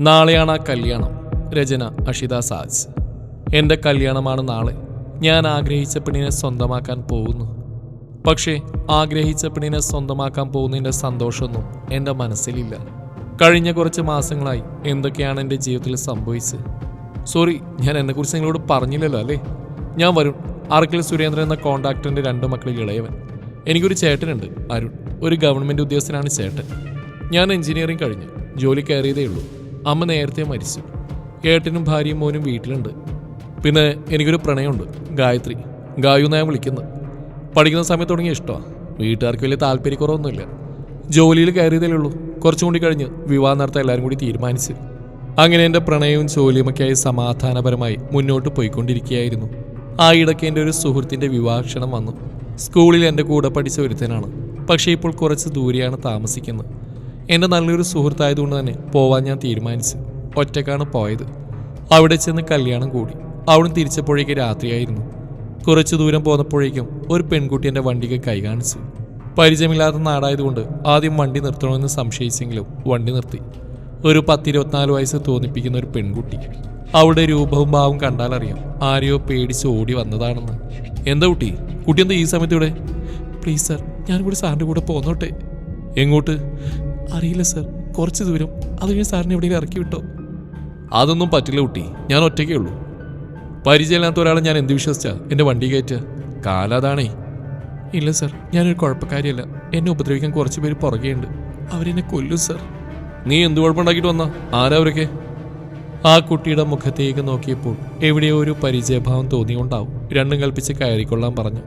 നാളെയാണ് ആ കല്യാണം. രചന അഷിത സാജ്. എന്റെ കല്യാണമാണ് നാളെ. ഞാൻ ആഗ്രഹിച്ച പെണ്ണിനെ സ്വന്തമാക്കാൻ പോകുന്നു. പക്ഷേ ആഗ്രഹിച്ച പെണ്ണിനെ സ്വന്തമാക്കാൻ പോകുന്നതിന്റെ സന്തോഷമൊന്നും എന്റെ മനസ്സിലില്ല. കഴിഞ്ഞ കുറച്ച് മാസങ്ങളായി എന്തൊക്കെയാണ് എന്റെ ജീവിതത്തിൽ സംഭവിച്ചത്? സോറി ഞാൻ എന്നെക്കുറിച്ച് നിങ്ങളോട് പറഞ്ഞില്ലല്ലോ അല്ലേ? ഞാൻ വരുൺ അറക്കൽ സുരേന്ദ്രൻ എന്ന കോൺട്രാക്ടറിന്റെ രണ്ട് മക്കളിൽ ഇളയവൻ. എനിക്കൊരു ചേട്ടനുണ്ട് അരുൺ. ഒരു ഗവൺമെന്റ് ഉദ്യോഗസ്ഥനാണ് ചേട്ടൻ. ഞാൻ എഞ്ചിനീയറിംഗ് കഴിഞ്ഞ്. ജോലി കയറിയതേ ഉള്ളൂ. അമ്മ നേരത്തെ മരിച്ചു. ഏട്ടനും ഭാര്യയും മോനും വീട്ടിലുണ്ട്. പിന്നെ എനിക്കൊരു പ്രണയമുണ്ട്. ഗായത്രി. ഗായു ഞാൻ വിളിക്കുന്നത്. പഠിക്കുന്ന സമയത്ത് തുടങ്ങിയ ഇഷ്ടമാണ് വീട്ടുകാർക്ക് വലിയ താല്പര്യക്കുറവൊന്നുമില്ല. ജോലിയിൽ കയറിയതേ ഉള്ളൂ. കുറച്ചും കൂടി കഴിഞ്ഞ് വിവാഹം നടത്താൻ എല്ലാവരും കൂടി തീരുമാനിച്ചു. അങ്ങനെ എന്റെ പ്രണയവും ജോലിയുമൊക്കെയായി സമാധാനപരമായി മുന്നോട്ട് പോയിക്കൊണ്ടിരിക്കുകയായിരുന്നു. ആ ഇടയ്ക്ക് എന്റെ ഒരു സുഹൃത്തിന്റെ വിവാഹക്ഷണം വന്നു. സ്കൂളിൽ എന്റെ കൂടെ പഠിച്ച ഒരുത്തനാണ്. പക്ഷേ ഇപ്പോൾ കുറച്ച് ദൂരെയാണ് താമസിക്കുന്നത്. എന്റെ നല്ലൊരു സുഹൃത്തായതുകൊണ്ട് തന്നെ പോവാൻ ഞാൻ തീരുമാനിച്ചു. ഒറ്റക്കാണ് പോയത്. അവിടെ ചെന്ന് കല്യാണം കൂടി. അവിടെ തിരിച്ചപ്പോഴേക്ക് രാത്രിയായിരുന്നു. കുറച്ചു ദൂരം പോന്നപ്പോഴേക്കും ഒരു പെൺകുട്ടി എന്റെ വണ്ടിക്ക് കൈ കാണിച്ചു. പരിചയമില്ലാത്ത നാടായതുകൊണ്ട് ആദ്യം വണ്ടി നിർത്തണമെന്ന് സംശയിച്ചെങ്കിലും വണ്ടി നിർത്തി. ഒരു പത്തിരുപത്തിനാല് വയസ്സ് തോന്നിപ്പിക്കുന്ന ഒരു പെൺകുട്ടി. അവളുടെ രൂപവും ഭാവവും കണ്ടാലറിയാം ആരെയോ പേടിച്ച് ഓടി വന്നതാണെന്ന്. എന്താ കുട്ടി? കുട്ടി എന്താ ഈ സമയത്തൂടെ പ്ലീസ് സർ ഞാൻ കൂടി സാറിന്റെ കൂടെ പോന്നോട്ടെ. എങ്ങോട്ട്? അറിയില്ല സർ. കുറച്ച് ദൂരം. അത് കഴിഞ്ഞ് സാറിനെ എവിടെയെങ്കിലും ഇറക്കി വിട്ടോ? അതൊന്നും പറ്റില്ല കുട്ടി. ഞാൻ ഒറ്റയ്ക്കേ ഉള്ളൂ. പരിചയമില്ലാത്ത ഒരാളെ ഞാൻ എന്ത് വിശ്വസിച്ചാ? എന്റെ വണ്ടി കയറ്റുക കാലതാണേ ഇല്ല സർ. ഞാനൊരു കുഴപ്പക്കാരിയല്ല. എന്നെ ഉപദ്രവിക്കാൻ കുറച്ച് പേര് പുറകെയുണ്ട് അവരെന്നെ കൊല്ലും സർ. നീ എന്ത് കുഴപ്പമുണ്ടാക്കിയിട്ട് വന്നാ? ആരാ അവരൊക്കെ? ആ കുട്ടിയുടെ മുഖത്തേക്ക് നോക്കിയപ്പോൾ എവിടെയോ ഒരു പരിചയഭാവം തോന്നിയുണ്ടാവും. രണ്ടും കൽപ്പിച്ച് കയറിക്കൊള്ളാൻ പറഞ്ഞു.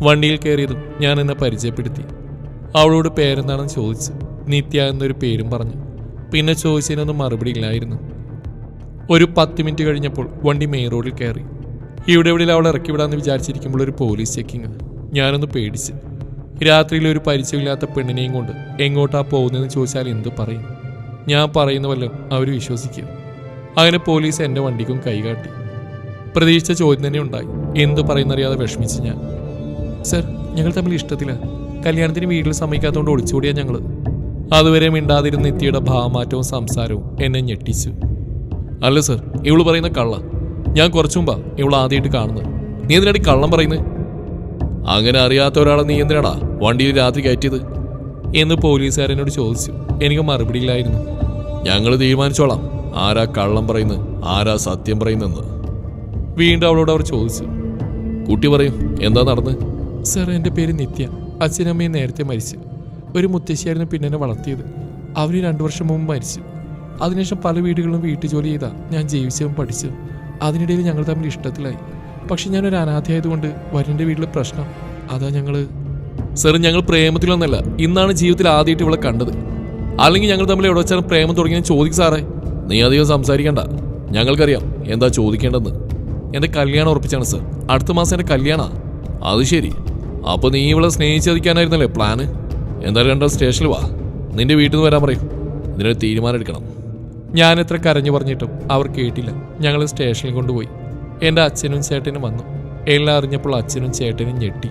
വണ്ടിയിൽ കയറിയതും ഞാൻ എന്നെ പരിചയപ്പെടുത്തി. അവളോട് പേരെന്താണെന്ന് ചോദിച്ചു. നിത്യ എന്നൊരു പേരും പറഞ്ഞു. പിന്നെ ചോദിച്ചതിനൊന്നും മറുപടി ഇല്ലായിരുന്നു. ഒരു പത്ത് മിനിറ്റ് കഴിഞ്ഞപ്പോൾ വണ്ടി മെയിൻ റോഡിൽ കയറി. ഇവിടെ എവിടെ അവളെ ഇറക്കി വിടാമെന്ന് വിചാരിച്ചിരിക്കുമ്പോൾ ഒരു പോലീസ് ചെക്കിങ് ഞാനൊന്ന് പേടിച്ച്. രാത്രിയിൽ ഒരു പരിചയമില്ലാത്ത പെണ്ണിനെയും കൊണ്ട് എങ്ങോട്ടാ പോകുന്നതെന്ന് ചോദിച്ചാൽ എന്തു പറയും? ഞാൻ പറയുന്നവല്ലോ അവർ വിശ്വസിക്കും. അങ്ങനെ പോലീസ് എന്റെ വണ്ടിക്കും കൈകാട്ടി പ്രതീക്ഷിച്ച ചോദ്യം തന്നെ ഉണ്ടായി. എന്തു പറയുന്നറിയാതെ വിഷമിച്ച് ഞാൻ. സർ ഞങ്ങൾ തമ്മിൽ ഇഷ്ടത്തില്ല കല്യാണത്തിന് വീട്ടിൽ സമ്മതിക്കാത്തതുകൊണ്ട് ഒളിച്ചോടിയാ ഞങ്ങൾ അതുവരെ മിണ്ടാതിരുന്ന നിത്യയുടെ ഭാവമാറ്റവും സംസാരവും എന്നെ ഞെട്ടിച്ചു. അല്ല സർ ഇവൾ പറയുന്ന കള്ള. ഞാൻ കുറച്ചു മുമ്പാ ഇവൾ ആദ്യമായിട്ട് കാണുന്നത്. നീ എന്തിനാടി കള്ളം പറയുന്നത് അങ്ങനെ അറിയാത്ത ഒരാളെ നീ എന്തിനാടാ വണ്ടിയിൽ രാത്രി കയറ്റിയത്? എന്ന് പോലീസുകാരനോട് ചോദിച്ചു. എനിക്ക് മറുപടിയില്ലായിരുന്നു. ഞങ്ങൾ തീരുമാനിച്ചോളാം. ആരാ കള്ളം പറയുന്നത്? ആരാ സത്യം പറയുന്നെന്ന് വീണ്ടും അവളോട് അവർ ചോദിച്ചു. കുട്ടി പറയും എന്താ നടന്ന്? സർ എന്റെ പേര് നിത്യ. അച്ഛനമ്മയും നേരത്തെ മരിച്ചു. ഒരു മുത്തശ്ശിയായിരുന്നു പിന്നെ എന്നെ വളർത്തിയത്. അവർ രണ്ടു വർഷം മുമ്പ് മരിച്ചു. അതിനുശേഷം പല വീടുകളിലും വീട്ടു ജോലി ചെയ്താ ഞാൻ ജീവിച്ചതും പഠിച്ചു അതിനിടയിൽ ഞങ്ങൾ തമ്മിൽ ഇഷ്ടത്തിലായി. പക്ഷെ ഞാനൊരു അനാഥയായതുകൊണ്ട് വരന്റെ വീട്ടിൽ പ്രശ്നം അതാ ഞങ്ങൾ സർ ഞങ്ങൾ പ്രേമത്തിലൊന്നല്ല. ഇന്നാണ് ജീവിതത്തിൽ ആദ്യമായിട്ട് ഇവിടെ കണ്ടത്. അല്ലെങ്കിൽ ഞങ്ങൾ തമ്മിൽ എവിടെ വെച്ചാലും പ്രേമം തുടങ്ങിയാൽ ചോദിക്കും സാറേ. നീ അധികം സംസാരിക്കണ്ട. ഞങ്ങൾക്കറിയാം എന്താ ചോദിക്കേണ്ടെന്ന് എന്റെ കല്യാണം ഉറപ്പിച്ചാണ് സർ. അടുത്ത മാസം എന്റെ കല്യാണമാണ് അത് ശരി. അപ്പോൾ നീ ഇവളെ സ്നേഹിച്ചതിക്കാനായിരുന്നല്ലേ പ്ലാന്? എന്തായാലും കണ്ട സ്റ്റേഷനിൽ വാ. നിന്റെ വീട്ടിൽ നിന്ന് വരാൻ പറയും. ഇതിനൊരു തീരുമാനം എടുക്കണം. ഞാൻ എത്ര കരഞ്ഞു പറഞ്ഞിട്ടും അവർ കേട്ടില്ല. ഞങ്ങൾ സ്റ്റേഷനിൽ കൊണ്ടുപോയി. എന്റെ അച്ഛനും ചേട്ടനും വന്നു. എല്ലാം അറിഞ്ഞപ്പോൾ അച്ഛനും ചേട്ടനും ഞെട്ടി.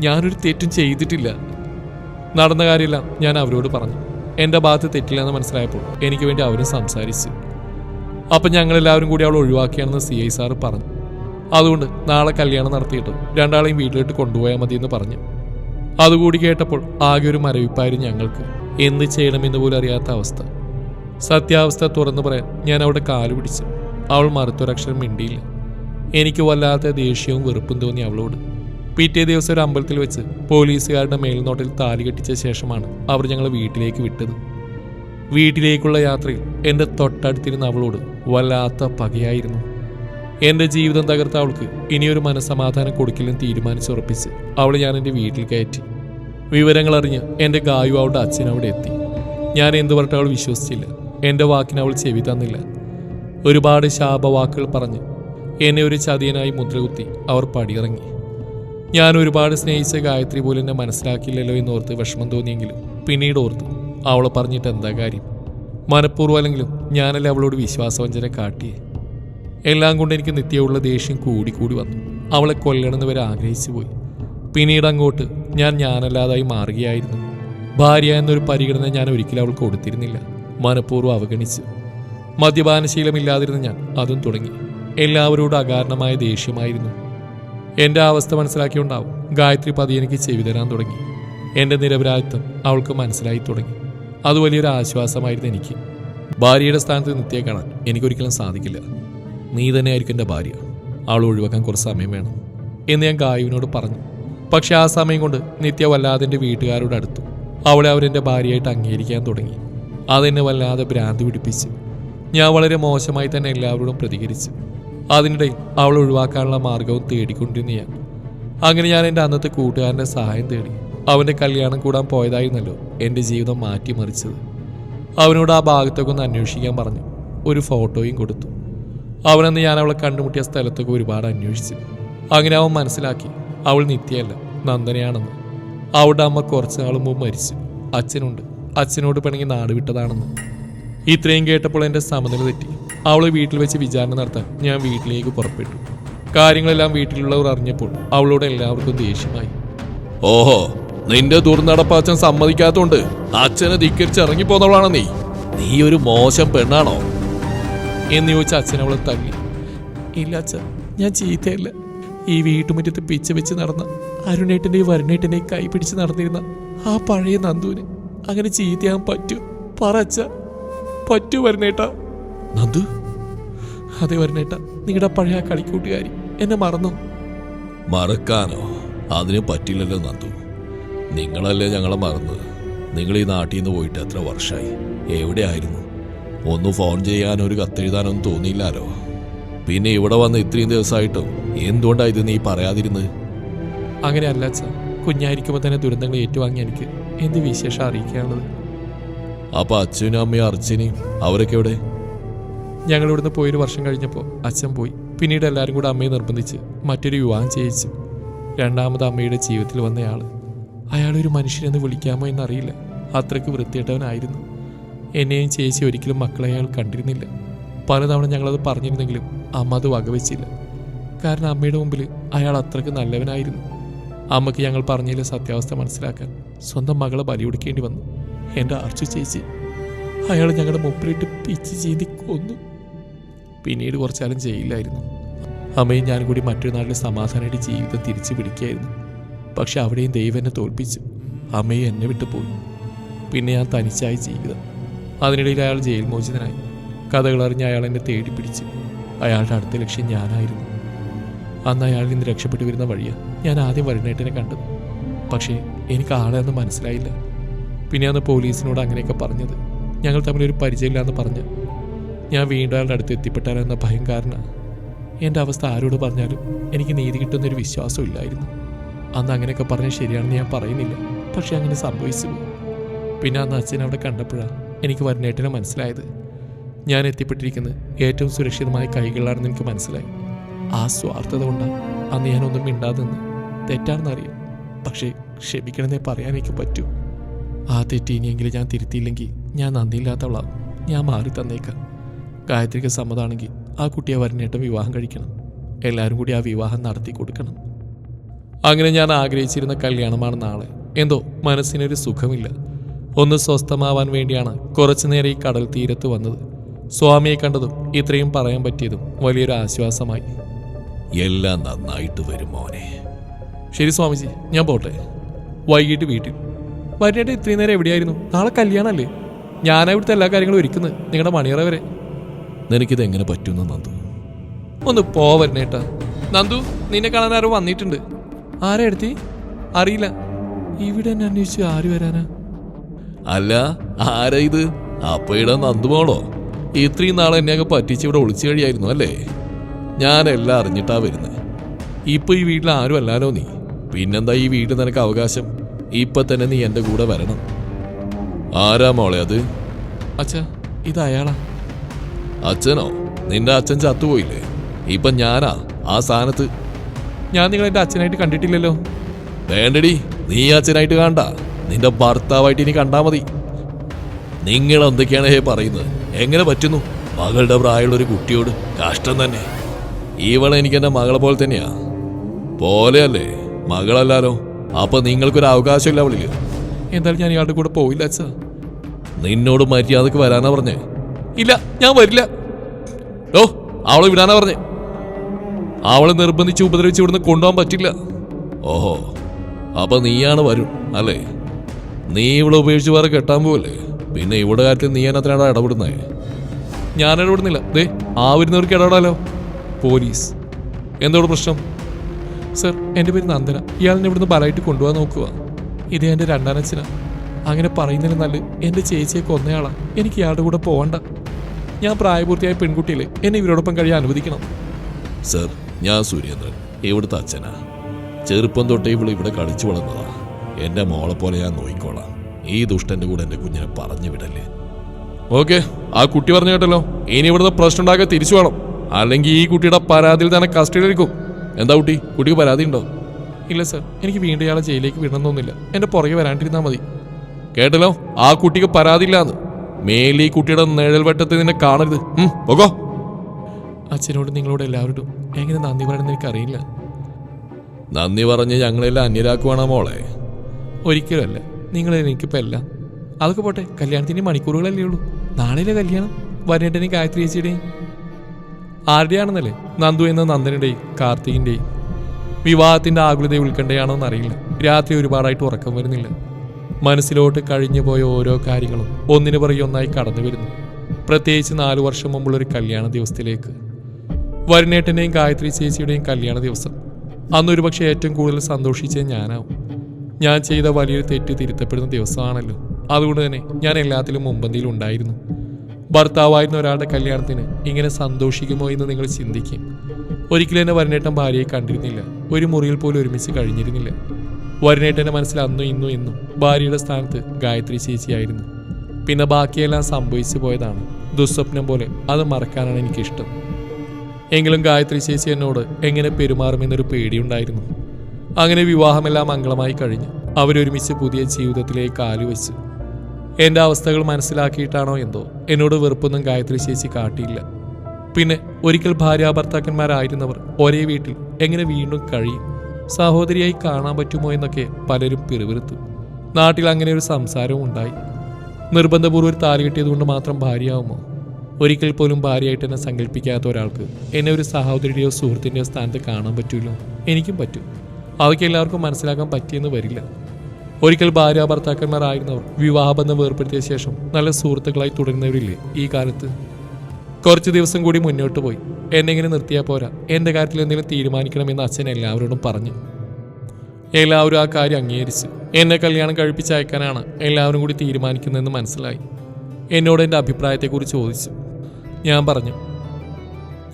ഞാനൊരു തെറ്റും ചെയ്തിട്ടില്ല. നടന്ന കാര്യമെല്ലാം ഞാൻ അവരോട് പറഞ്ഞു. എന്റെ ഭാഗത്ത് തെറ്റില്ല എന്ന് മനസ്സിലായപ്പോൾ എനിക്ക് വേണ്ടി അവരും സംസാരിച്ചു. അപ്പം ഞങ്ങളെല്ലാവരും കൂടി അവൾ ഒഴിവാക്കിയാണെന്ന് സി ഐ സാറ് പറഞ്ഞു. അതുകൊണ്ട് നാളെ കല്യാണം നടത്തിയിട്ട് രണ്ടാളെയും വീട്ടിലോട്ട് കൊണ്ടുപോയാൽ മതി എന്ന് പറഞ്ഞു. അതുകൂടി കേട്ടപ്പോൾ ആകെ ഒരു മരവിപ്പായിരുന്നു ഞങ്ങൾക്ക്. എന്ത് ചെയ്യണമെന്ന് പോലും അറിയാത്ത അവസ്ഥ. സത്യാവസ്ഥ തുറന്നു പറയാൻ ഞാൻ അവിടെ കാൽ പിടിച്ചു. അവൾ മറുത്തൊരക്ഷരം മിണ്ടിയില്ല. എനിക്ക് വല്ലാത്ത ദേഷ്യവും വെറുപ്പും തോന്നി അവളോട്. പിറ്റേ ദിവസം ഒരു അമ്പലത്തിൽ വെച്ച് പോലീസുകാരുടെ മേൽനോട്ടിൽ താലി കെട്ടിച്ച ശേഷമാണ് അവർ ഞങ്ങളെ വീട്ടിലേക്ക് വിട്ടത്. വീട്ടിലേക്കുള്ള യാത്രയിൽ എന്റെ തൊട്ടടുത്തിരുന്ന അവളോട് വല്ലാത്ത പകയായിരുന്നു. എന്റെ ജീവിതം തകർത്ത അവൾക്ക് ഇനിയൊരു മനസ്സമാധാനം കൊടുക്കില്ലെന്ന് തീരുമാനിച്ചുറപ്പിച്ച് അവളെ ഞാൻ എന്റെ വീട്ടിൽ കയറ്റി. വിവരങ്ങൾ അറിഞ്ഞ് എന്റെ ഗായു അവളുടെ അച്ഛൻ അവിടെ എത്തി. ഞാൻ എന്തു പറഞ്ഞിട്ട് അവൾ വിശ്വസിച്ചില്ല. എന്റെ വാക്കിന് അവൾ ചെവി തന്നില്ല. ഒരുപാട് ശാപവാക്കുകൾ പറഞ്ഞ് എന്നെ ഒരു ചതിയനായി മുദ്രകുത്തി അവർ പടിയിറങ്ങി. ഞാൻ ഒരുപാട് സ്നേഹിച്ച ഗായത്രി പോലും എന്നെ മനസ്സിലാക്കില്ലല്ലോ എന്ന് ഓർത്ത് വിഷമം തോന്നിയെങ്കിലും പിന്നീട് ഓർത്തു അവളെ പറഞ്ഞിട്ട് എന്താ കാര്യം? മനഃപൂർവം അല്ലെങ്കിലും ഞാനല്ലേ അവളോട് വിശ്വാസവഞ്ചന കാട്ടിയേ? എല്ലാം കൊണ്ട് എനിക്ക് നിത്യമുള്ള ദേഷ്യം കൂടി കൂടി വന്നു. അവളെ കൊല്ലണമെന്ന് വരെ ആഗ്രഹിച്ചു പോയി. പിന്നീട് അങ്ങോട്ട് ഞാൻ ഞാനല്ലാതായി മാറുകയായിരുന്നു. ഭാര്യ എന്നൊരു പരിഗണന ഞാൻ ഒരിക്കലും അവൾക്ക് കൊടുത്തിരുന്നില്ല. മനഃപൂർവം അവഗണിച്ചു. മദ്യപാനശീലമില്ലാതിരുന്ന ഞാൻ അതും തുടങ്ങി. എല്ലാവരോടും അകാരണമായ ദേഷ്യമായിരുന്നു. എന്റെ അവസ്ഥ മനസ്സിലാക്കിയുണ്ടാവും ഗായത്രി പതി എനിക്ക് ചെവി തരാൻ തുടങ്ങി. എന്റെ നിരപരാധിത്വം അവൾക്ക് മനസ്സിലായി തുടങ്ങി. അത് വലിയൊരു ആശ്വാസമായിരുന്നു എനിക്ക്. ഭാര്യയുടെ സ്ഥാനത്ത് നിത്യേ കാണാൻ എനിക്കൊരിക്കലും സാധിക്കില്ല. നീ തന്നെയായിരിക്കും എന്റെ ഭാര്യ. അവൾ ഒഴിവാക്കാൻ കുറച്ച് സമയം വേണം എന്ന് ഞാൻ ഗായുവിനോട് പറഞ്ഞു. പക്ഷെ ആ സമയം കൊണ്ട് നിത്യ വല്ലാതെ എന്റെ വീട്ടുകാരോട് അടുത്തു. അവളെ അവരെന്റെ ഭാര്യയായിട്ട് അംഗീകരിക്കാൻ തുടങ്ങി. അതെന്നെ വല്ലാതെ ഭ്രാന്തി പിടിപ്പിച്ച്. ഞാൻ വളരെ മോശമായി തന്നെ എല്ലാവരോടും പ്രതികരിച്ചു. അതിനിടയിൽ അവൾ ഒഴിവാക്കാനുള്ള മാർഗവും തേടിക്കൊണ്ടിരുന്ന ഞാൻ. അങ്ങനെ ഞാൻ എന്റെ അന്നത്തെ കൂട്ടുകാരന്റെ സഹായം തേടി. അവന്റെ കല്യാണം കൂടാൻ പോയതായിരുന്നല്ലോ എന്റെ ജീവിതം മാറ്റിമറിച്ചത്. അവനോട് ആ ഭാഗത്തൊക്കെ ഒന്ന് അന്വേഷിക്കാൻ പറഞ്ഞു. ഒരു ഫോട്ടോയും കൊടുത്തു. അവനന്ന് ഞാൻ അവളെ കണ്ടുമുട്ടിയ സ്ഥലത്തൊക്കെ ഒരുപാട് അന്വേഷിച്ചു. അങ്ങനെ അവൻ മനസ്സിലാക്കി അവൾ നിത്യയല്ല നന്ദനയാണെന്ന്. അവളുടെ അമ്മ കുറച്ച് നാൾ മുമ്പ് മരിച്ചു. അച്ഛനുണ്ട്. അച്ഛനോട് പിണങ്ങി നാട് വിട്ടതാണെന്ന്. ഇത്രയും കേട്ടപ്പോൾ എന്റെ സമനില തെറ്റി. അവളെ വീട്ടിൽ വെച്ച് വിചാരണ നടത്താൻ ഞാൻ വീട്ടിലേക്ക് പുറപ്പെട്ടു. കാര്യങ്ങളെല്ലാം വീട്ടിലുള്ളവർ അറിഞ്ഞപ്പോൾ അവളോട് എല്ലാവർക്കും ദേഷ്യമായി. ഓഹോ നിന്റെ ദുർനടപ്പ് അച്ഛൻ സമ്മതിക്കാത്തോണ്ട് അച്ഛനെ ധിക്കരിച്ച് ഇറങ്ങിപ്പോന്നവളാണ് നീ. നീ ഒരു മോശം പെണ്ണാണോ? എന്ന് ചോദിച്ച അവളെ തള്ളി ഇല്ല അച്ഛൻ ഞാൻ ചീത്തയല്ല. ഈ വീട്ടുമുറ്റത്ത് പിച്ച വെച്ച് നടന്ന അരുണേട്ടന്റെയും വരുണേട്ടന്റെയും കൈ പിടിച്ച് നടന്നിരുന്ന ആ പഴയ നന്ദുവിന് അങ്ങനെ ചീത്തയാൻ പറ്റൂ. പറച്ച പറ്റൂ വരുണേട്ടാ. നന്ദു? അതെ വരുന്നേട്ട നിങ്ങളുടെ പഴയ കളിക്കൂട്ടുകാരി എന്നെ മറന്നു? മറക്കാനോ? അതിന് പറ്റില്ലല്ലോ നന്ദു. നിങ്ങളല്ലേ ഞങ്ങളെ മറന്നത്. നിങ്ങൾ ഈ നാട്ടിൽ നിന്ന് പോയിട്ട് എത്ര വർഷമായി എവിടെയായിരുന്നു? ഒന്ന് ഫോൺ ചെയ്യാൻ ഒരു കത്തെഴുതാനൊന്നും തോന്നിയില്ലാലോ? പിന്നെ ഇവിടെ വന്ന് ഇത്രയും ദിവസമായിട്ടും എന്തുകൊണ്ടാ ഇത് നീ പറയാതിരുന്നത് അങ്ങനെ അല്ല അച്ഛ. കുഞ്ഞായിരിക്കുമ്പോൾ തന്നെ ദുരന്തങ്ങൾ ഏറ്റുവാങ്ങിയ എനിക്ക് എന്ത് വിശേഷം അറിയിക്കാനുള്ളത്? അപ്പൊ അച്ഛനും അമ്മയും അർച്ചനയും അവരൊക്കെ എവിടെ? ഞങ്ങൾ ഇവിടുന്ന് പോയൊരു വർഷം കഴിഞ്ഞപ്പോൾ അച്ഛൻ പോയി. പിന്നീട് എല്ലാവരും കൂടെ അമ്മയെ നിർബന്ധിച്ച് മറ്റൊരു വിവാഹം ചെയ്യിച്ചു. രണ്ടാമത് അമ്മയുടെ ജീവിതത്തിൽ വന്നയാൾ അയാളൊരു മനുഷ്യനെന്ന് വിളിക്കാമോ എന്നറിയില്ല. അത്രയ്ക്ക് വൃത്തിയിട്ടവനായിരുന്നു എന്നെയും ചേച്ചി ഒരിക്കലും മക്കളെ അയാൾ കണ്ടിരുന്നില്ല. പലതവണ ഞങ്ങളത് പറഞ്ഞിരുന്നെങ്കിലും അമ്മ അത് വകവെച്ചില്ല. കാരണം അമ്മയുടെ മുമ്പിൽ അയാൾ അത്രയ്ക്ക് നല്ലവനായിരുന്നു. അമ്മയ്ക്ക് ഞങ്ങൾ പറഞ്ഞതിലെ സത്യാവസ്ഥ മനസ്സിലാക്കാൻ സ്വന്തം മകളെ ബലി കൊടുക്കേണ്ടി വന്നു. എന്റെ അർച്ചു ചേച്ചി അയാൾ ഞങ്ങളുടെ മുമ്പിലിട്ട് പിച്ച് ചീന്തി കൊന്നു. പിന്നീട് കുറച്ചാലും ജയിലിലായിരുന്നു. അമ്മയും ഞാനും കൂടി മറ്റൊരു നാട്ടിൽ സമാധാനമായിട്ട് ജീവിതം തിരിച്ചു പിടിക്കുകയായിരുന്നു പക്ഷെ അവിടെയും ദൈവം എന്നെ തോൽപ്പിച്ചു. അമ്മയും എന്നെ വിട്ടു പോയി പിന്നെ ഞാൻ തനിച്ചായി ജീവിതം. അതിനിടയിൽ അയാൾ ജയിൽ മോചിതനായി. കഥകൾ അറിഞ്ഞ് അയാൾ എന്നെ തേടി പിടിച്ച്. അയാളുടെ അടുത്ത ലക്ഷ്യം ഞാനായിരുന്നു. അന്ന് അയാൾ നിന്ന് രക്ഷപ്പെട്ടു വരുന്ന വഴിയാണ് ഞാൻ ആദ്യം വരുണേട്ടനെ കണ്ടത്. പക്ഷേ എനിക്ക് ആളെ ഒന്നും മനസ്സിലായില്ല. പിന്നെ അന്ന് പോലീസിനോട് അങ്ങനെയൊക്കെ പറഞ്ഞത്. ഞങ്ങൾ തമ്മിലൊരു ഒരു പരിചയമില്ല എന്ന് പറഞ്ഞ് ഞാൻ വീണ്ടും അയാളുടെ അടുത്ത് എത്തിപ്പെട്ടാലെന്ന ഭയം കാരണം. എന്റെ അവസ്ഥ ആരോട് പറഞ്ഞാലും എനിക്ക് നീതി കിട്ടുന്നൊരു വിശ്വാസം ഇല്ലായിരുന്നു. അന്ന് അങ്ങനെയൊക്കെ പറഞ്ഞാൽ ശരിയാണെന്ന് ഞാൻ പറയുന്നില്ല. പക്ഷെ അങ്ങനെ സംഭവിച്ചു പിന്നെ അന്ന് അച്ഛൻ അവിടെ കണ്ടപ്പോഴാണ് എനിക്ക് വരുന്നേട്ടനെ മനസ്സിലായത്. ഞാൻ എത്തിപ്പെട്ടിരിക്കുന്നത് ഏറ്റവും സുരക്ഷിതമായ കൈകളിലാണെന്ന് എനിക്ക് മനസ്സിലായി. ആ സ്വാർത്ഥത കൊണ്ടാണ് അന്ന് ഞാനൊന്നും മിണ്ടാതെ നിന്ന് തെറ്റാണെന്നറിയാം. പക്ഷേ ക്ഷമിക്കണമെന്നേ പറയാൻ എനിക്ക് പറ്റൂ. ആ തെറ്റ് ഇനിയെങ്കിലും ഞാൻ തിരുത്തിയില്ലെങ്കിൽ ഞാൻ നന്ദിയില്ലാത്തവളാവും ഞാൻ മാറി തന്നേക്കാം. ഗായത്രിക്ക് സമ്മതമാണെങ്കിൽ ആ കുട്ടിയെ വരനേട്ടം വിവാഹം കഴിക്കണം. എല്ലാവരും കൂടി ആ വിവാഹം നടത്തി കൊടുക്കണം. അങ്ങനെ ഞാൻ ആഗ്രഹിച്ചിരുന്ന കല്യാണമാണ് നാളെ. എന്തോ മനസ്സിനൊരു സുഖമില്ല. ഒന്ന് സ്വസ്ഥമാവാൻ വേണ്ടിയാണ് കുറച്ചു നേരം ഈ കടൽ തീരത്ത് വന്നത്. സ്വാമിയെ കണ്ടതും ഇത്രയും പറയാൻ പറ്റിയതും വലിയൊരു ആശ്വാസമായി. എല്ലാം നന്നായിട്ട് വരും മോനെ. ശരി സ്വാമിജി ഞാൻ പോട്ടെ. വൈകിട്ട് വീട്ടിൽ. വൈകിട്ട് ഇത്രയും നേരം എവിടെയായിരുന്നു? നാളെ കല്യാണമല്ലേ ഞാനാ ഇവിടുത്തെ എല്ലാ കാര്യങ്ങളും ഒരുക്കുന്നത്. നിങ്ങളുടെ മണിയറ വരെ. നിനക്കിത് എങ്ങനെ പറ്റുമെന്ന് നന്ദു? ഒന്ന് പോവരണേട്ട നന്ദു നിന്നെ കാണാൻ ആരോ വന്നിട്ടുണ്ട്. ആരാ എടുത്തി? അറിയില്ല. ഇവിടെ എന്നെ അന്വേഷിച്ച് ആര് വരാനാ? അല്ല ആരാ ഇത്? അപ്പയുടെ നന്ദുമോളോ? ഇത്രയും നാളെ എന്നെ അങ്ങ് പറ്റിച്ച് ഇവിടെ ഒളിച്ചു കഴിയായിരുന്നു അല്ലേ? ഞാനെല്ലാം അറിഞ്ഞിട്ടാ വരുന്നത് ഇപ്പൊ ഈ വീട്ടിൽ ആരും അല്ലാലോ നീ? പിന്നെന്താ ഈ വീട്ടിൽ നിനക്ക് അവകാശം? ഇപ്പൊ തന്നെ നീ എന്റെ കൂടെ വരണം. ആരാ മോളെ അത്? അച്ഛ ഇത് അയാളാ. അച്ഛനോ? നിന്റെ അച്ഛൻ ചത്തുപോയില്ലേ? ഇപ്പൊ ഞാനാ ആ സ്ഥാനത്ത്. ഞാൻ നിങ്ങളെ എന്റെ അച്ഛനായിട്ട് കണ്ടിട്ടില്ലല്ലോ. വേണ്ടടി നീ അച്ഛനായിട്ട് കണ്ട. നിന്റെ ഭർത്താവായിട്ട് ഇനി കണ്ടാ മതി. നിങ്ങൾ എന്തൊക്കെയാണ് ഹേ പറയുന്നത്? എങ്ങനെ പറ്റുന്നു? മകളുടെ പ്രായമുള്ള ഒരു കുട്ടിയോട് കഷ്ടം തന്നെ. ഇവളെ എനിക്ക് എന്റെ മകളെ പോലെ തന്നെയാ. പോലെയല്ലേ? മകളല്ലാലോ? അപ്പൊ നിങ്ങൾക്കൊരു അവകാശമില്ല അവളിൽ. എന്തായാലും ഞാൻ ഇയാളുടെ കൂടെ പോയില്ല അച്ഛാ. നിന്നോട് മര്യാദയ്ക്ക് വരാനാ പറഞ്ഞേ. ഇല്ല ഞാൻ വരില്ല. ഓ അവളെ വിടാനാ പറഞ്ഞേ. അവളെ നിർബന്ധിച്ച് ഉപദ്രവിച്ച് ഇവിടുന്ന് കൊണ്ടുപോകാൻ പറ്റില്ല. ഓഹോ അപ്പൊ നീയാണ് വരും അല്ലേ? നീ ഇവിടെ ഉപേക്ഷിച്ച് വേറെ കെട്ടാൻ പോവല്ലേ? പിന്നെ ഇവിടെ കാര്യത്തിൽ നീ അതിനകത്തിനാണ് ഇടപെടുന്നേ? ഞാൻ ഇടപെടുന്നില്ല. ദേ ആ വരുന്നവർക്ക് ഇടപെടാലോ പോലീസ്. എന്തോട് പ്രശ്നം? സർ എന്റെ പേര് നന്ദന. ഇയാളിനെ ഇവിടുന്ന് ബലമായിട്ട് കൊണ്ടുപോകാൻ നോക്കുക ഇത് എന്റെ രണ്ടാനച്ഛന. അങ്ങനെ പറയുന്നതിന് നല്ല എന്റെ ചേച്ചിയെ കൊന്നയാളാണ് എനിക്ക് ഇയാളുടെ കൂടെ പോകണ്ട ഞാൻ പ്രായപൂർത്തിയായ പെൺകുട്ടിയിലെ എന്നെ ഇവരോടൊപ്പം കഴിയാൻ അനുവദിക്കണം. സർ ഞാൻ സൂര്യേന്ദ്രൻ. ഇവിടുത്തെ അച്ഛനാ. ചെറുപ്പം തൊട്ടേ ഇവിടെ ഇവിടെ കളിച്ചു വളർന്നതാ. എന്റെ മോളെ പോലെ ഞാൻ നോക്കിക്കോളാം. ഈ ദുഷ്ടന്റെ കൂടെ എന്റെ കുഞ്ഞിനെ പറഞ്ഞു വിടല്ലേ? ഓക്കെ ആ കുട്ടി പറഞ്ഞു കേട്ടല്ലോ. ഇനി ഇവിടുന്ന് പ്രശ്നം ഉണ്ടാക്കാൻ തിരിച്ചു വേണം. അല്ലെങ്കിൽ ഈ കുട്ടിയുടെ പരാതിയിൽ തന്നെ കസ്റ്റഡി എടുക്കും എന്താ കുട്ടി? കുട്ടിക്ക് പരാതി ഉണ്ടോ? ഇല്ല സർ എനിക്ക് വീണ്ടും ഇയാളെ ജയിലിലേക്ക് വിടണമെന്നൊന്നുമില്ല എന്റെ പുറകെ വരാണ്ടിരുന്നാൽ മതി. കേട്ടല്ലോ? ആ കുട്ടിക്ക് പരാതിയില്ലാന്ന് മേലെ ഈ കുട്ടിയുടെ നിഴൽ നിന്നെ കാണരുത്. ഉം, പോകോ അച്ഛനോട് നിങ്ങളോട് എല്ലാവരോടും എങ്ങനെ നന്ദി പറയണമെന്ന് എനിക്കറിയില്ല. നന്ദി പറഞ്ഞ് ഞങ്ങളെല്ലാം അന്യരാക്കുവാണോ മോളെ? ഒരിക്കലുമല്ല. നിങ്ങൾ എനിക്കിപ്പോൾ എല്ലാം അതൊക്കെ പോട്ടെ കല്യാണത്തിന് മണിക്കൂറുകളല്ലേ ഉള്ളൂ. നാളെയല്ലേ കല്യാണം? വരേണ്ടനെയും ഗായത്രി ചേച്ചിയുടെയും. ആരുടെയാണെന്നല്ലേ? നന്ദു എന്ന നന്ദനുടെയും കാർത്തികിന്റെയും വിവാഹത്തിന്റെ ആകുലതയെ ഉൾക്കണ്ടയാണോന്ന് അറിയില്ല രാത്രി ഒരുപാടായിട്ട് ഉറക്കം വരുന്നില്ല. മനസ്സിലോട്ട് കഴിഞ്ഞു പോയ ഓരോ കാര്യങ്ങളും ഒന്നിനു പുറകെ ഒന്നായി കടന്നു വരുന്നു. പ്രത്യേകിച്ച് നാലു വർഷം മുമ്പുള്ള ഒരു കല്യാണ ദിവസത്തിലേക്ക്. വരുണേട്ടന്റെയും ഗായത്രി ചേച്ചിയുടെയും കല്യാണ ദിവസം. അന്നൊരു പക്ഷേ ഏറ്റവും കൂടുതൽ സന്തോഷിച്ചത് ഞാനാവും. ഞാൻ ചെയ്ത വലിയൊരു തെറ്റ് തിരുത്തപ്പെടുന്ന ദിവസമാണല്ലോ. അതുകൊണ്ട് തന്നെ ഞാൻ എല്ലാത്തിലും മുമ്പന്തിയിൽ ഉണ്ടായിരുന്നു. ഭർത്താവായിരുന്ന ഒരാളുടെ കല്യാണത്തിന് ഇങ്ങനെ സന്തോഷിക്കുമോ എന്ന് നിങ്ങൾ ചിന്തിക്കും. ഒരിക്കലും എന്നെ വരനേട്ടൻ ഭാര്യയെ കണ്ടിരുന്നില്ല. ഒരു മുറിയിൽ പോലും ഒരുമിച്ച് കഴിഞ്ഞിരുന്നില്ല. വരനേട്ടന്റെ മനസ്സിൽ അന്നും ഇന്നും എന്നും ഭാര്യയുടെ സ്ഥാനത്ത് ഗായത്രി ചേച്ചിയായിരുന്നു. പിന്നെ ബാക്കിയെല്ലാം സംഭവിച്ചു പോയതാണ്. ദുസ്വപ്നം പോലെ അത് മറക്കാനാണ് എനിക്കിഷ്ടം. എങ്കിലും ഗായത്രി ചേച്ചി എന്നോട് എങ്ങനെ പെരുമാറുമെന്നൊരു പേടിയുണ്ടായിരുന്നു. അങ്ങനെ വിവാഹമെല്ലാം മംഗളമായി കഴിഞ്ഞു. അവരൊരുമിച്ച് പുതിയ ജീവിതത്തിലേക്ക് കാലുവെച്ചു എന്റെ അവസ്ഥകൾ മനസ്സിലാക്കിയിട്ടാണോ എന്തോ. എന്നോട് വെറുപ്പൊന്നും ഗായത്രി ചേച്ചി കാട്ടിയില്ല. പിന്നെ ഒരിക്കൽ ഭാര്യാഭർത്താക്കന്മാരായിരുന്നവർ ഒരേ വീട്ടിൽ എങ്ങനെ വീണ്ടും കഴിയും? സഹോദരിയായി കാണാൻ പറ്റുമോ എന്നൊക്കെ പലരും പിറുപിറുത്തു. നാട്ടിൽ അങ്ങനെ ഒരു സംസാരവും ഉണ്ടായി. നിർബന്ധപൂർവം ഒരു താലി കിട്ടിയതുകൊണ്ട് മാത്രം ഭാര്യയാവുമോ? ഒരിക്കൽ പോലും ഭാര്യയായിട്ട് എന്നെ സങ്കല്പിക്കാത്ത ഒരാൾക്ക് എന്നെ ഒരു സഹോദരിയുടെയോ സുഹൃത്തിന്റെയോ സ്ഥാനത്ത് കാണാൻ പറ്റൂലോ? എനിക്കും പറ്റും. അതൊക്കെ എല്ലാവർക്കും മനസ്സിലാക്കാൻ പറ്റിയെന്ന് വരില്ല. ഒരിക്കൽ ഭാര്യ ഭർത്താക്കന്മാരായിരുന്നവർ വിവാഹബന്ധം വേർപ്പെടുത്തിയ ശേഷം നല്ല സുഹൃത്തുക്കളായി തുടരുന്നവരില്ലേ ഈ കാലത്ത്? കുറച്ച് ദിവസം കൂടി മുന്നോട്ട് പോയി. എന്നെങ്ങനെ നിർത്തിയാൽ പോരാ. എന്റെ കാര്യത്തിൽ എന്തെങ്കിലും തീരുമാനിക്കണമെന്ന് അച്ഛൻ എല്ലാവരോടും പറഞ്ഞു. എല്ലാവരും ആ കാര്യം അംഗീകരിച്ചു. എന്നെ കല്യാണം കഴിപ്പിച്ച് അയക്കാനാണ് എല്ലാവരും കൂടി തീരുമാനിക്കുന്നതെന്ന് മനസ്സിലായി. എന്നോട് എന്റെ അഭിപ്രായത്തെക്കുറിച്ച് ചോദിച്ചു. ഞാൻ പറഞ്ഞു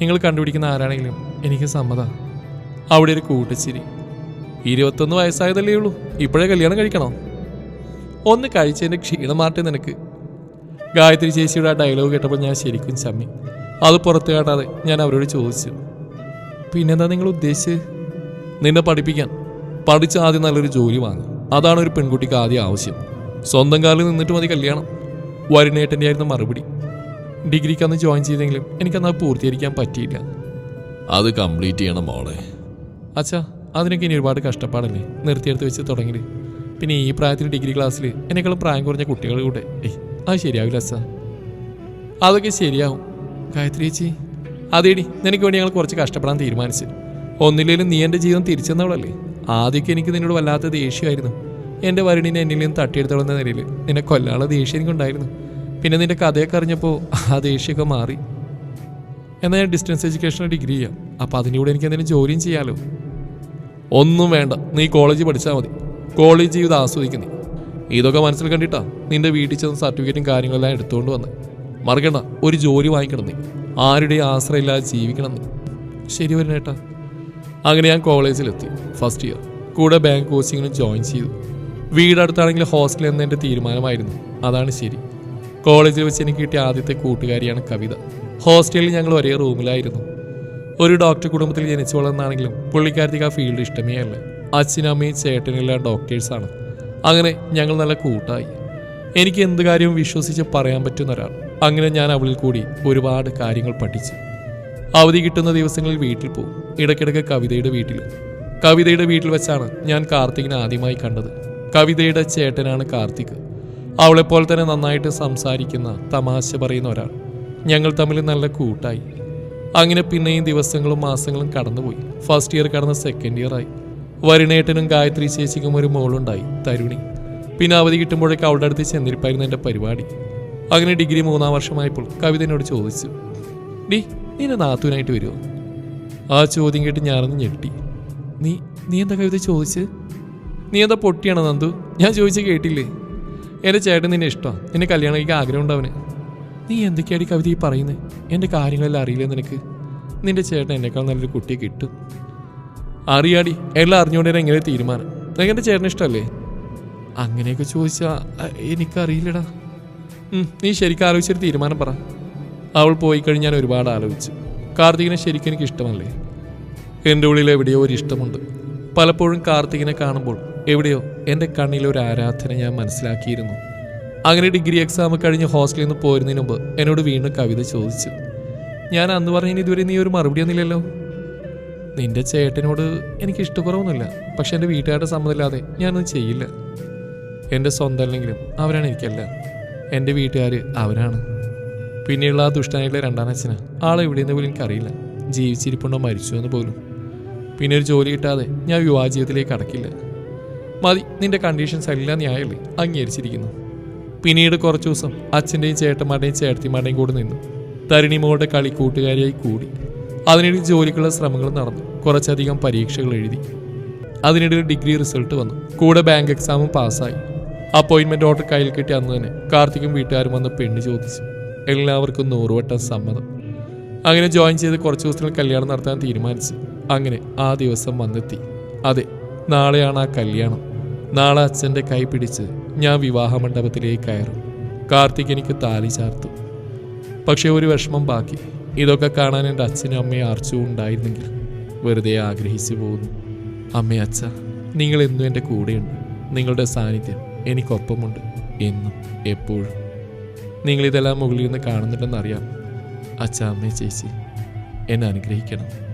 നിങ്ങൾ കണ്ടുപിടിക്കുന്ന ആരാണെങ്കിലും എനിക്ക് സമ്മതം. അവിടെ ഒരു കൂട്ടച്ചിരി. ഇരുപത്തൊന്ന് വയസ്സായതല്ലേ ഉള്ളൂ. ഇപ്പോഴേ കല്യാണം കഴിക്കണോ? ഒന്ന് കഴിച്ചതിന്റെ ക്ഷീണം മാറ്റേ നിനക്ക്. ഗായത്രി ചേച്ചിയുടെ ആ ഡയലോഗ് കേട്ടപ്പോൾ ഞാൻ ശരിക്കും ചമ്മി. അത് പുറത്ത് കാട്ടാതെ ഞാൻ അവരോട് ചോദിച്ചു. പിന്നെന്താ നിങ്ങൾ ഉദ്ദേശിച്ചത്? നിന്നെ പഠിപ്പിക്കാൻ. പഠിച്ച് ആദ്യം നല്ലൊരു ജോലി വാങ്ങും. അതാണ് ഒരു പെൺകുട്ടിക്ക് ആദ്യം ആവശ്യം. സ്വന്തം കാലിൽ നിന്നിട്ട് മതി കല്യാണം. വരുണേട്ടന്റെ ആയിരുന്നു മറുപടി. ഡിഗ്രിക്ക് അന്ന് ജോയിൻ ചെയ്തെങ്കിലും എനിക്കന്ന് പൂർത്തീകരിക്കാൻ പറ്റിയില്ല. അത് കംപ്ലീറ്റ് ചെയ്യണം മോളെ. അച്ഛാ അതിനൊക്കെ ഇനി ഒരുപാട് കഷ്ടപ്പാടല്ലേ? നിർത്തിയെടുത്ത് വെച്ച് തുടങ്ങി പിന്നെ ഈ പ്രായത്തിൽ ഡിഗ്രി ക്ലാസ്സിൽ എന്നെക്കാളും പ്രായം കുറഞ്ഞ കുട്ടികൾ കൂടെ. ഏയ് അത് ശരിയാവില്ല അസ അതൊക്കെ ശരിയാവും. ഗായത്രി ചേച്ചി അതേടി നിനക്ക് വേണ്ടി ഞങ്ങൾ കുറച്ച് കഷ്ടപ്പെടാൻ തീരുമാനിച്ചു. ഒന്നില്ലേലും നീ എന്റെ ജീവിതം തിരിച്ചെന്നവളല്ലേ? ആദ്യമൊക്കെ എനിക്ക് നിന്നോട് വല്ലാത്ത ദേഷ്യമായിരുന്നു. എന്റെ വരുണിനെ എന്നിൽ നിന്ന് തട്ടിയെടുത്തോളുന്ന നിലയിൽ നിന്നെ കൊല്ലാനുള്ള ദേഷ്യം എനിക്കുണ്ടായിരുന്നു. പിന്നെ നിന്റെ കഥയൊക്കെ അറിഞ്ഞപ്പോൾ ആ ദേഷ്യമൊക്കെ മാറി. എന്നാൽ ഞാൻ ഡിസ്റ്റൻസ് എഡ്യൂക്കേഷനിൽ ഡിഗ്രി ചെയ്യാം. അപ്പോൾ അതിന്റെ കൂടെ എനിക്ക് എന്തെങ്കിലും ജോലിയും ചെയ്യാമല്ലോ ഒന്നും വേണ്ട. നീ കോളേജിൽ പഠിച്ചാൽ മതി. കോളേജ് ജീവിതം ആസ്വദിക്കുന്നേ ഇതൊക്കെ മനസ്സിൽ കണ്ടിട്ടാ നിന്റെ വീട്ടിൽ ചെന്ന സർട്ടിഫിക്കറ്റും കാര്യങ്ങളെല്ലാം എടുത്തുകൊണ്ട് വന്ന്. മറക്കണ്ട ഒരു ജോലി വാങ്ങിക്കണം നീ. ആരുടെയും ആശ്രയമില്ലാതെ ജീവിക്കണം നീ. ശരി വരണേട്ടാ. അങ്ങനെ ഞാൻ കോളേജിലെത്തി ഫസ്റ്റ് ഇയർ കൂടെ ബാങ്ക് കോച്ചിങ്ങിനും ജോയിൻ ചെയ്തു. വീടടുത്താണെങ്കിൽ ഹോസ്റ്റൽ എന്ന എന്റെ തീരുമാനമായിരുന്നു. അതാണ് ശരി. കോളേജിൽ വെച്ച് എനിക്ക് കിട്ടിയ ആദ്യത്തെ കൂട്ടുകാരിയാണ് കവിത. ഹോസ്റ്റലിൽ ഞങ്ങൾ ഒരേ റൂമിലായിരുന്നു ഒരു ഡോക്ടർ കുടുംബത്തിൽ ജനിച്ചു വളർന്നാണെങ്കിലും പുള്ളിക്കാരത്തിക്ക് ആ ഫീൽഡ് ഇഷ്ടമേ അല്ല. അച്ഛനമ്മയും ചേട്ടനെല്ലാം ഡോക്ടേഴ്സാണ് അങ്ങനെ ഞങ്ങൾ നല്ല കൂട്ടായി. എനിക്ക് എന്ത് കാര്യവും വിശ്വസിച്ച് പറയാൻ പറ്റുന്ന ഒരാൾ. അങ്ങനെ ഞാൻ അവളിൽ കൂടി ഒരുപാട് കാര്യങ്ങൾ പഠിച്ചു. അവധി കിട്ടുന്ന ദിവസങ്ങളിൽ വീട്ടിൽ പോകും. ഇടയ്ക്കിടയ്ക്ക് കവിതയുടെ വീട്ടിൽ. കവിതയുടെ വീട്ടിൽ വെച്ചാണ് ഞാൻ കാർത്തികിനെ ആദ്യമായി കണ്ടത്. കവിതയുടെ ചേട്ടനാണ് കാർത്തിക്. അവളെപ്പോലെ തന്നെ നന്നായിട്ട് സംസാരിക്കുന്ന തമാശ പറയുന്ന ഒരാൾ. ഞങ്ങൾ തമ്മിൽ നല്ല കൂട്ടായി. അങ്ങനെ പിന്നെയും ദിവസങ്ങളും മാസങ്ങളും കടന്നുപോയി. ഫസ്റ്റ് ഇയർ കടന്ന സെക്കൻഡ് ഇയർ ആയി. വരുണേട്ടനും ഗായത്രി ചേച്ചിക്കും ഒരു മോളുണ്ടായി തരുണി. പിന്നെ അവധി കിട്ടുമ്പോഴേക്ക് അവളുടെ അടുത്ത് ചെന്നിരിപ്പായിരുന്നു എന്റെ പരിപാടി. അങ്ങനെ ഡിഗ്രി മൂന്നാം വർഷമായപ്പോൾ കവിത എന്നോട് ചോദിച്ചു ഡി നിന്നെ നാത്തൂനായിട്ട് വരുമോ ആ ചോദ്യം കേട്ട് ഞാനൊന്ന് ഞെട്ടി. നീ നീ എന്താ കവിത ചോദിച്ച്? നീ എന്താ പൊട്ടിയാണോ നന്ദു? ഞാൻ ചോദിച്ച് കേട്ടില്ലേ? എന്റെ ചേട്ടൻ നിന്നെ ഇഷ്ടമാണ് നിന്നെ കല്യാണം കഴിക്കാൻ ആഗ്രഹം ഉണ്ടാവന് നീ എന്തൊക്കെയാണ് ഈ കവിത ഈ പറയുന്നത് എന്റെ കാര്യങ്ങളെല്ലാം അറിയില്ല നിനക്ക്? നിന്റെ ചേട്ടൻ എന്നെക്കാൾ നല്ലൊരു കുട്ടിയെ കിട്ടും. അറിയാടി എല്ലാം അറിഞ്ഞുകൊണ്ട് തന്നെ എങ്ങനെ തീരുമാനം. നിനക്ക് എന്റെ ചേട്ടന് ഇഷ്ടമല്ലേ? അങ്ങനെയൊക്കെ ചോദിച്ചാ അ- എനിക്കറിയില്ലടാ. നീ ശരിക്കും ആലോചിച്ചൊരു തീരുമാനം പറ. അവൾ പോയി കഴിഞ്ഞ് ഞാൻ ഒരുപാട് ആലോചിച്ചു. കാർത്തികിനെ ശരിക്കും എനിക്ക് ഇഷ്ടമല്ലേ? എന്റെ ഉള്ളിൽ എവിടെയോ ഒരു ഇഷ്ടമുണ്ട്. പലപ്പോഴും കാർത്തികിനെ കാണുമ്പോൾ എവിടെയോ എന്റെ കണ്ണിലൊരു ആരാധന ഞാൻ മനസ്സിലാക്കിയിരുന്നു. അങ്ങനെ ഡിഗ്രി എക്സാം കഴിഞ്ഞ് ഹോസ്റ്റലിൽ നിന്ന് പോരുന്നതിന് മുമ്പ് എന്നോട് വീണ്ടും കവിത ചോദിച്ചു. ഞാൻ അന്ന് പറഞ്ഞതിന് ഇതുവരെ നീ ഒരു മറുപടി ഒന്നുമില്ലല്ലോ നിന്റെ ചേട്ടനോട് എനിക്ക് ഇഷ്ടക്കുറവൊന്നുമില്ല. പക്ഷെ എന്റെ വീട്ടുകാരുടെ സമ്മതമില്ലാതെ ഞാനൊന്നും ചെയ്യില്ല. എന്റെ സ്വന്തം അല്ലെങ്കിലും അവരാണ് എനിക്കല്ല. എന്റെ വീട്ടുകാർ അവരാണ്. പിന്നെയുള്ള ആ ദുഷ്ടനായിട്ടുള്ള രണ്ടാം അച്ഛന. ആളെ എവിടെയെന്ന് പോലും എനിക്കറിയില്ല. ജീവിച്ചിരിപ്പുണ്ടോ മരിച്ചു എന്ന് പോലും. പിന്നെ ഒരു ജോലി കിട്ടാതെ ഞാൻ വിവാഹ ജീവിതത്തിലേക്ക് കടക്കില്ല. മതി നിന്റെ കണ്ടീഷൻസ് എല്ലാം ന്യായമല്ലേ അംഗീകരിച്ചിരിക്കുന്നു. പിന്നീട് കുറച്ച് ദിവസം അച്ഛന്റെയും ചേട്ടന്മാരുടെയും ചേട്ടത്തിമാരുടെയും കൂടെ നിന്നു. തരുണി മോളുടെ കളി കൂട്ടുകാരിയായി കൂടി. അതിനിടയിൽ ജോലിക്കുള്ള ശ്രമങ്ങൾ നടന്നു. കുറച്ചധികം പരീക്ഷകൾ എഴുതി. അതിനിടയിൽ ഡിഗ്രി റിസൾട്ട് വന്നു. കൂടെ ബാങ്ക് എക്സാമും പാസ്സായി. അപ്പോയിൻമെന്റ് ഓർഡർ കയ്യിൽ കിട്ടി അന്ന് തന്നെ കാർത്തിക്കും വീട്ടുകാരും വന്ന് പെണ്ണ് ചോദിച്ചു. എല്ലാവർക്കും നൂറുവട്ടം സമ്മതം. അങ്ങനെ ജോയിൻ ചെയ്ത് കുറച്ച് ദിവസത്തിൽ കല്യാണം നടത്താൻ തീരുമാനിച്ചു. അങ്ങനെ ആ ദിവസം വന്നെത്തി. അതെ നാളെയാണ് ആ കല്യാണം. നാളെ അച്ഛന്റെ കൈ പിടിച്ച് ഞാൻ വിവാഹ മണ്ഡപത്തിലേക്ക് കയറും. കാർത്തിക് എനിക്ക് താലി ചാർത്തും. പക്ഷേ ഒരു വിഷമം ബാക്കി. ഇതൊക്കെ കാണാൻ എന്റെ അച്ഛനും അമ്മയും അർച്ചവും ഉണ്ടായിരുന്നെങ്കിൽ വെറുതെ ആഗ്രഹിച്ചു പോകുന്നു അമ്മേ അച്ഛ നിങ്ങൾ എന്നും എന്റെ കൂടെയുണ്ട്. നിങ്ങളുടെ സാന്നിധ്യം എനിക്കൊപ്പമുണ്ട് എന്നും എപ്പോഴും. നിങ്ങളിതെല്ലാം മുകളിൽ നിന്ന് കാണുന്നുണ്ടെന്നറിയാം. അച്ഛ അമ്മേ ചേച്ചി എന്നെ അനുഗ്രഹിക്കണം.